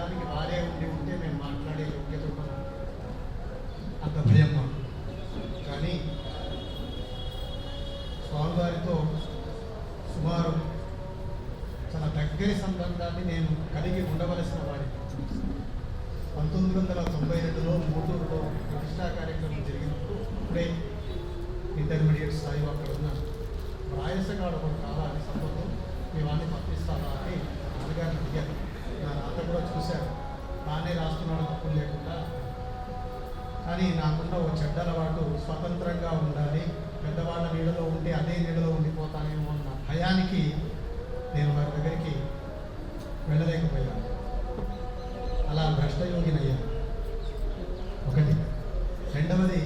పదానికి వారే ఉండి ఉంటే మేము మాట్లాడే యోగ్యత అంత భయం కానీ స్వామివారితో సుమారు చాలా దగ్గర సంబంధాన్ని నేను కలిగి ఉండవలసిన వారి పంతొమ్మిది వందల తొంభై రెండులో మూటూరులో ప్రతిష్టా కార్యక్రమం జరిగినప్పుడు ఇప్పుడే ఇంటర్మీడియట్ స్థాయిలో అక్కడ ఉన్న రాయసగాడు కానీ నాకున్న ఒక చెడ్డ అలవాటు స్వతంత్రంగా ఉండాలి పెద్దవాళ్ళ నీడలో ఉంటే అదే నీడలో ఉండిపోతానేమో అన్న భయానికి నేను వారి దగ్గరికి వెళ్ళలేకపోయాను. అలా భ్రష్టయోగినయ్యాను ఒకటి. రెండవది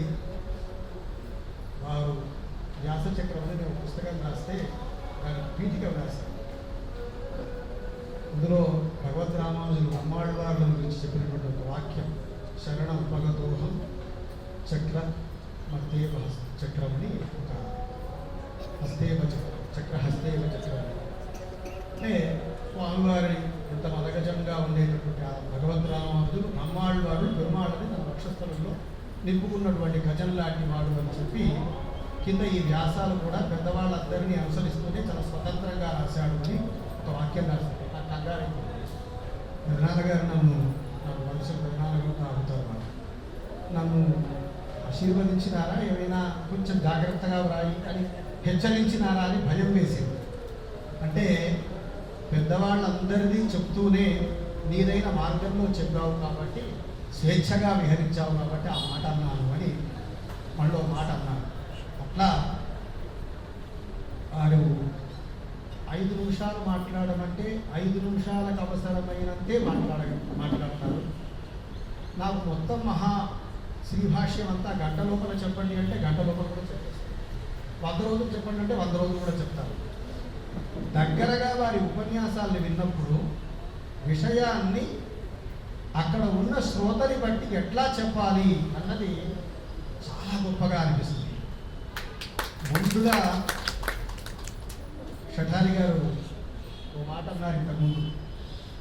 వారు వ్యాస చక్రవర్తి నేను పుస్తకం రాస్తే దాని పీఠిక వ్రాసారు ఇందులో భగవద్ రామానుజులు అమ్మాళ్ళవార్ల గురించి చెప్పినటువంటి ఒక వాక్యం. శరణం ఉపగతోహం చక్ర మధ్యేవ చక్రం చక్రమని ఒక హస్తేవ చక్రం చక్ర హస్తేవ చక్రం అంటే స్వామివారి ఎంత మదగజంగా ఉండేటటువంటి ఆ భగవద్ రామానుజులు అమ్మాళ్ళవారు పెరుమాళ్ళని తన నక్షత్రంలో నింపుకున్నటువంటి గజం లాంటి వాడు అని చెప్పి కింద ఈ వ్యాసాలు కూడా పెద్దవాళ్ళందరినీ అనుసరిస్తూనే చాలా స్వతంత్రంగా రాశాడు అని ఒక వాక్యం రాశాడు ఆ కంగారు గారు నన్ను నాకు వలస పెదనాన్నగారు తాగుతారు నన్ను ఆశీర్వదించినారా? ఏమైనా కొంచెం జాగ్రత్తగా వ్రాయి అని హెచ్చరించినారా అని భయం వేసింది. అంటే పెద్దవాళ్ళందరినీ చెప్తూనే నీదైన మార్గంలో చెప్పావు కాబట్టి స్వేచ్ఛగా విహరించావు కాబట్టి ఆ మాట అన్నాను అని మళ్ళీ మాట అన్నాను. అట్లా వారు ఐదు నిమిషాలు మాట్లాడమంటే ఐదు నిమిషాలకు అవసరమైనంతే మాట్లాడ మాట్లాడతారు నాకు మొత్తం మహా శ్రీభాష్యం అంతా గంట లోపల చెప్పండి అంటే గంట లోపల కూడా చెప్పేస్తారు వంద రోజులు చెప్పండి అంటే వంద రోజులు కూడా చెప్తారు. దగ్గరగా వారి ఉపన్యాసాలను విన్నప్పుడు విషయాన్ని అక్కడ ఉన్న శ్రోతని బట్టి ఎట్లా చెప్పాలి అన్నది చాలా గొప్పగా అనిపిస్తుంది. ముందుగా షఠారి గారు ఓ మాట అన్నారు ఇంతకుముందు.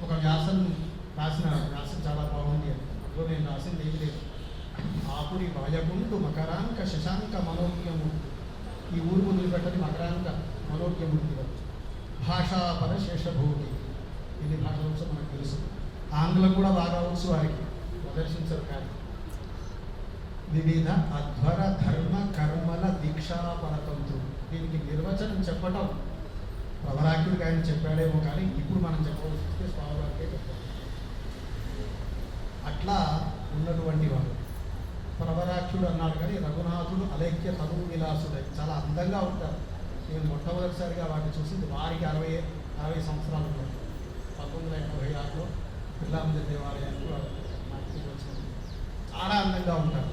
ఒక వ్యాసం రాసిన వ్యాసం చాలా బాగుంది అని అందులో నేను రాసింది ఏమి లేదు ఆపురి వాయగుండు మకరాంక శశాంక మనోజ్ఞము ఈ ఊరు వదిలిపెట్టని మకరాంక మనోజ్ఞమూర్తి భాషాపర శేషభూతి ఇది భాషలు వచ్చో మనకు తెలుసు. ఆంగ్లం కూడా బాగా వచ్చు వారికి. ప్రదర్శించరు కానీ. వివిధ అధ్వర ధర్మ కర్మల దీక్షాపరతంతు దీనికి నిర్వచనం చెప్పడం ప్రవరాకుడికి ఆయన చెప్పాడేమో కానీ ఇప్పుడు మనం చెప్పవలసి అట్లా ఉన్నటువంటి వాడు. ప్రవరాక్షుడు అన్నాడు కానీ రఘునాథుడు అలైక్య తను విలాసుడు చాలా అందంగా ఉంటారు. నేను మొట్టమొదటిసారిగా వాటిని చూసింది వారికి అరవై అరవై సంవత్సరాలు ఉన్నాయి పంతొమ్మిది వందల ఎనభై ఆరులో పిల్లామంది దేవాలయానికి నాకు వచ్చింది చాలా అందంగా ఉంటారు.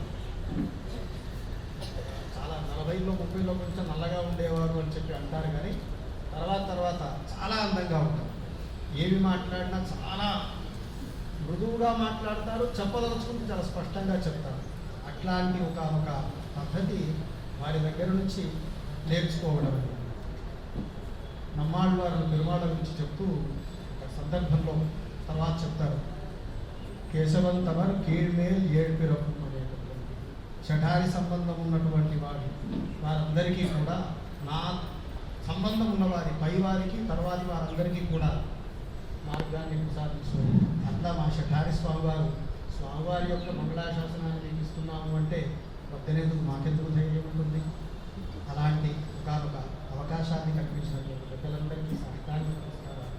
చాలా నలభైలో ముప్పైలో కొంచెం నల్లగా ఉండేవారు అని చెప్పి అంటారు కానీ తర్వాత తర్వాత చాలా అందంగా ఉంటారు. ఏమి మాట్లాడినా చాలా మృదువుగా మాట్లాడతారు చెప్పదలుచుకుంటే చాలా స్పష్టంగా చెప్తారు. అట్లాంటి ఒక ఒక పద్ధతి వారి దగ్గర నుంచి నేర్చుకోవడం. నమ్మాళ్ళ వారిని పెరుమాళ్ళ గురించి చెప్తూ ఒక సందర్భంలో తర్వాత చెప్తారు. కేశవన్ తమర్ కీழ்మేల్ ఏడ్పిరపు అనేటటువంటి చఠారి సంబంధం ఉన్నటువంటి వారి వారందరికీ కూడా నా సంబంధం ఉన్నవారి పై వారికి తర్వాతి వారందరికీ కూడా మార్గాన్ని ప్రసాదించుకోవాలి అంతా మా షఠారి స్వామివారు స్వామివారి యొక్క మంగళాశాసనాన్ని ఇస్తున్నాము అంటే వద్దనేందుకు మాకెందుకు ధైర్యం ఉంటుంది? అలాంటి ఒకనొక అవకాశాన్ని కల్పించినటువంటి ప్రజలందరికీ సాహిత్యాన్ని నమస్కారాలు